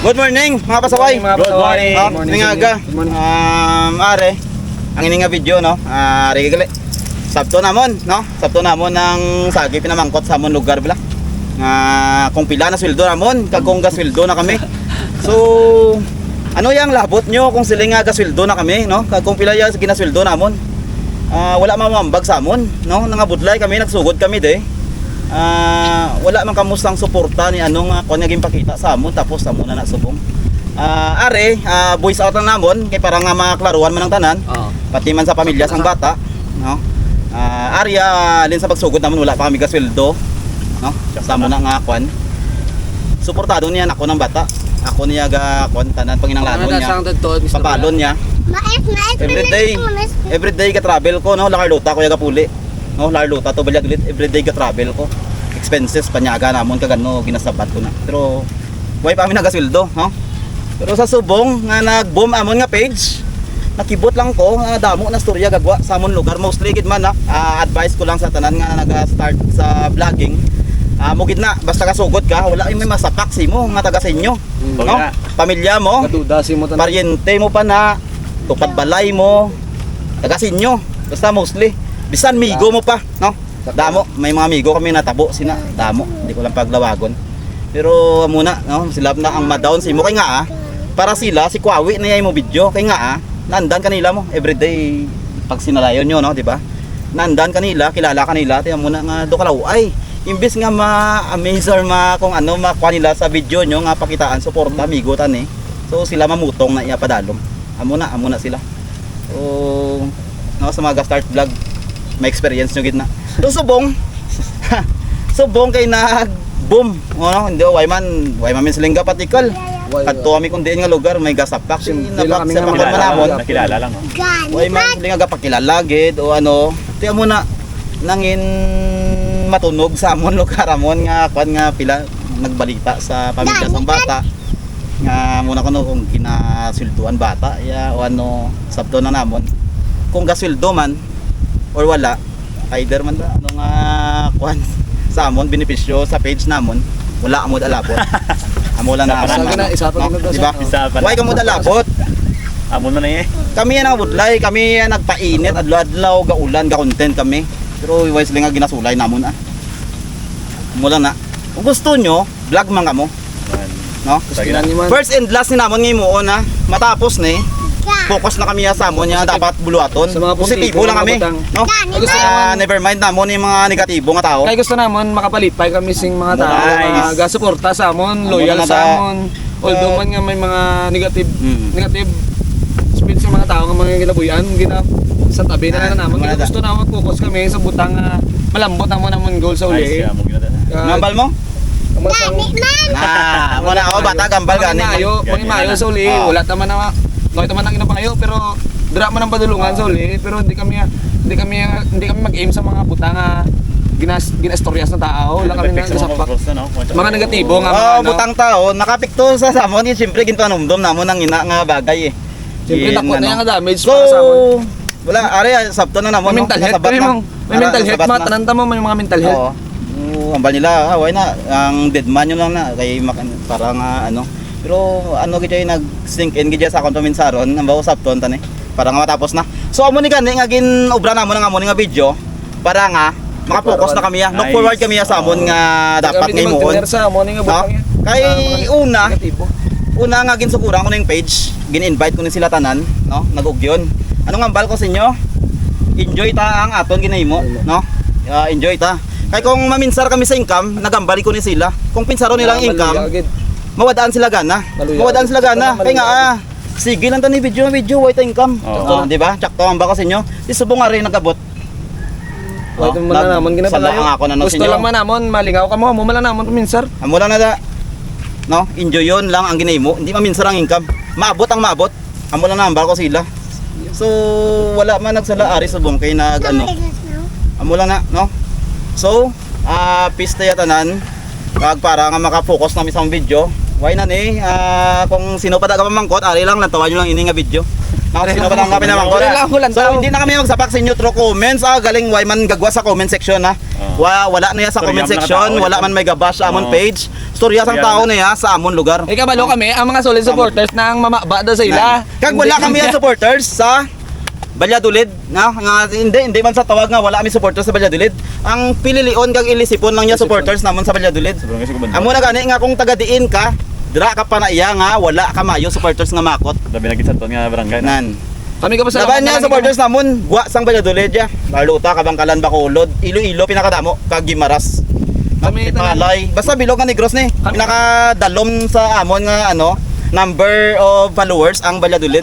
Good morning mga pasaway. Good morning. Good morning ini sa nga inyo. aga. Good morning. Um, are, ang ini nga video no. Ah, uh, gali. Sabto namon, no? Sabto namon ng sagi pinamangkot sa amon lugar bala. Nga kung pila na sweldo namon, kag kung gasweldo na kami. So, ano yang labot nyo kung sila nga gasweldo na kami, no? Kag kung pila yang ginasweldo namon. Ah, wala mamambag sa amon, no? Nangabudlay kami, nagsugod kami de. Ah, wala man kamustang suporta ni anong uh, kunya pakita sa amon tapos amo na nasubong. Ah, are, ah, voice out lang namon kay para nga maklaruhan man ang tanan Oo. pati man sa pamilya sang bata, no? Ah, arya din sa pagsugod namon wala pa kami gasweldo, no? Sa mo na nga kwan. Suportado niya ako ng bata. Ako niya ga kwan tanan panginanglanon niya. Papalon niya. Every day, every day ka travel ko no, Lacarlota ko yaga puli. No, Lacarlota to balyag ulit every day ka travel ko. Expenses panyaga namon kagano ginasabat ko na. Pero way pa kami nagasweldo, no? Pero sa subong nga nag-boom amon nga page, nakibot lang ko nga damo na storya gagwa sa amon lugar mostly gid man na ah, advice ko lang sa tanan nga naga-start sa vlogging. Ah, mo gid na basta kasugod ka, wala may masapak si mo nga taga sa inyo. Mm. No? Pamilya mo, si mo paryente mo pa na tupad balay mo tagasinyo basta mostly bisan migo mo pa no? Damo may mga migo kami natabo sina damo hindi ko lang paglawagon. Pero muna no sila na ang ma-down si mo. Kay nga ah para sila si Kwawi na yay mo video. Kay nga ah nandan kanila mo. Everyday pag sinalayon nyo no di ba? Nandan kanila kilala kanila. Tiyan mo na nga do kalaw ay imbes nga ma-amaze or ma kung ano makuha nila sa video nyo nga pakitaan suporta amigo tan eh. So sila mamutong na iyapadalom amo na amo na sila. So no sa mga start vlog may experience nyo gitna. So subong subong kay nag boom ano hindi way man way man siling patikal. Why, kadto kami kun diin nga lugar may gasapak. Simple napak sa kilala. manamon Nakilala lang. Oh. way man siling nga pakilala gid o ano. Tiya mo na nangin matunog sa amon lugar amon nga kwan nga pila nagbalita sa pamilya sang bata. nga muna ko no kung ginasilduan bata ya o ano sabdo na namon. Kung gasweldo man or wala either man ano nga kwan sa amon benepisyo sa page namon wala mo dalabot amo lang na amon, na, ano, isa pa no? kinugdas, di ba oh. Isa pa na. why ka mo dalabot Amon mo na eh. kami yan ang budlay, kami yan nagpainit, adlaw-adlaw, gaulan, ga-content kami. Pero wise lang nga ginasulay namon ah. Mula na. Kung gusto nyo, vlog man ka mo. No? First and last ni namon ngayon mo na, matapos ni, focus na kami sa amon niya, dapat buluaton. Sa mga Positibo lang na kami. No? Gusto Ah, naman- never mind namon yung mga negatibo nga tao. Kaya gusto namon makapalipay kami sing mga tao Nice. nga gasuporta sa amon, Amo loyal na sa amon. Although man nga may mga negative Mm. negative speech sa mga tao nga mga gilabuyan gina sa tabi na Ah, lang naman. na Kaya gusto na mag-focus kami sa butang nga malambot namon namon goal sa uli. siya mo ginada. Ngambal mo? Amo sang Ah, na ako bata gambal gani. Mayo, mayo na. sa uli. Ah. Wala taman na Noy taman ang ginapangayo pero dira man ang padulungan sa uli pero hindi kami hindi kami hindi kami mag-aim sa mga butang nga ginas ginastoryas na tao. Wala kami na Fix mo sa mga post na, no? mga negatibo nga Oh, mga ano. butang tao, nakapikto sa samon, yun siyempre ginpanumdum namon ang ina nga bagay eh. Siyempre Yun, takot na ano. yung damage So, para sa amon. wala, are, sabto na namon. May mental health, na. mga, may mental health, mga na. tananta mo, may mga mental health. Oo. Oo, ambal nila, ah, why na, ang dead man yun lang na, kay parang ah, ano. Pero ano gid nag sink in gid sa akong paminsaron, ang bawo sabton tani. Para nga matapos na. So amo ni gani nga gin obra namon nga amo ni nga video para nga makapokus na kami ya. Look Nice. forward kami ya sa amon nga dapat ngayon. sa nga butang No? Kay una, una nga ginsukuran ko na yung page, gin-invite ko ni sila tanan, no? Nagugyon. Ano nga ambal ko sa inyo? Enjoy ta ang aton ginahimo, no? Uh, enjoy ta. Kay kung maminsar kami sa income, nagambali ko ni sila. Kung pinsaro nilang income. Mawadaan sila gana. Mawadaan sila gana. Kaya nga ah, sige lang tani video video white income. Oo. Oh, di ba? Tsakto ang ba ko sa inyo? Di subong nga rin nagabot. Wala Oh, man na naman nga ako na Gusto lang man namon, malingaw ka mo, mo man lang namon puminsar. Amo lang na da. No, enjoy yon lang ang ginahimo. Hindi maminsar ang income. Maabot ang maabot. Amo lang na ambal ko sila. So wala man nagsala ari subong kay nag ano. Amo lang na, no? So, ah pista ya tanan. Pag para nga maka-focus na mi sa video. Why na ni? Ah kung sino pa taga mamangkot, ari lang natawa nyo lang ini nga video. No, sino ba lang kami naman ko Wala lang, walang So hindi na kami magsapak sa inyo through comments. Ah, galing why man gagwa sa comment section ha. Oo. Wa, wala na ya sa comment section, tao, wala man may gabash sa amon Oo. page. Storya sang tao na. ya sa amon lugar. Eh kabalo kami, ang mga solid supporters na ang mamaba daw sa ila. Kag wala kami yan supporters sa Balyadulid, na nga hindi hindi man sa tawag nga wala kami supporters sa Balyadulid. Ang Pililion kag Ilisipon lang niya supporters namon sa Balyadulid. Amo na gani nga kung taga diin ka, dira ka pa na iya nga wala ka mayo supporters nga makot. Labi lagi sa ton nga barangay. na. Nan. Kami ka pa sa Laban niya supporters namon, buwa sang Balyadulid ya. Baluta Kabangkalan Bacolod, Iloilo pinakadamo kag Gimaras. Kami Palay. Basta bilog nga Negros ni. Pinakadalom sa amon nga ano, number of followers ang Balyadulid.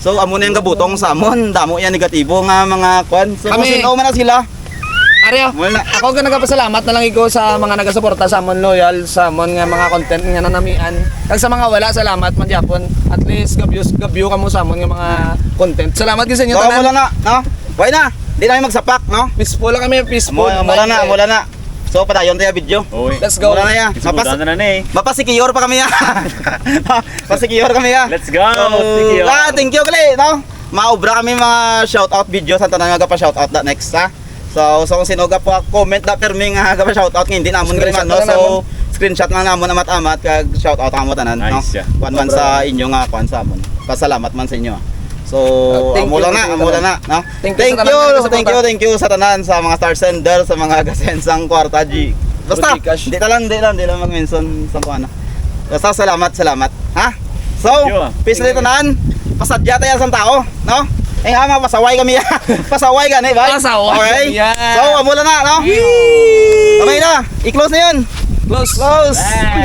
So amo na yung gabutong sa amon, damo yan negatibo nga mga kwan. So Kami- kami man na sila. Aryo, Wala. ako ka nagpasalamat na lang iko sa mga nagasuporta sa amon loyal, sa amon nga mga content nga nanamian. Kag sa mga wala, salamat man gyapon. At least gabyos gabyo ka mo sa amon nga mga content. Salamat gyud sa inyo So amo tanan. na, no? Why na? Di na kami magsapak, no? Peaceful lang kami, peaceful. Amo lang na, lang na. So padayon tayo video. Uy. Let's go. Lang na ya. Mapas Mapas na na eh. Mapasikiyor pa kami ya. Mapasikiyor kami ya. Let's go. So, Sige. ah, thank you kali, no? Maobra kami mga shoutout video sa tanan nga pa shoutout da next ha. So, so kung sino po comment da permi nga ga pa shoutout nga hindi namon gali man no. Screenshot na So, screenshot lang namon amat-amat kag shoutout amo tanan no. Kuan man sa inyo nga kuan sa amon. Pasalamat man sa inyo. ah. So, Uh, amo you, lang na, amo lang na, no? Thank you Thank you, nga thank you, thank you sa tanan sa mga star sender, sa mga gasensang kwarta G. Basta, di talang, di lang, di lang mag-mention sa kuana. Basta salamat, salamat. Ha? So, ah. peace ulit tanan. Pasadya tayo sa tao, no? Eh nga mga pasaway kami. pasaway gani, ba? Pasaway, Okay. yan. So, amo na no? Kamay na. I-close na yun. Close. Close. Bye.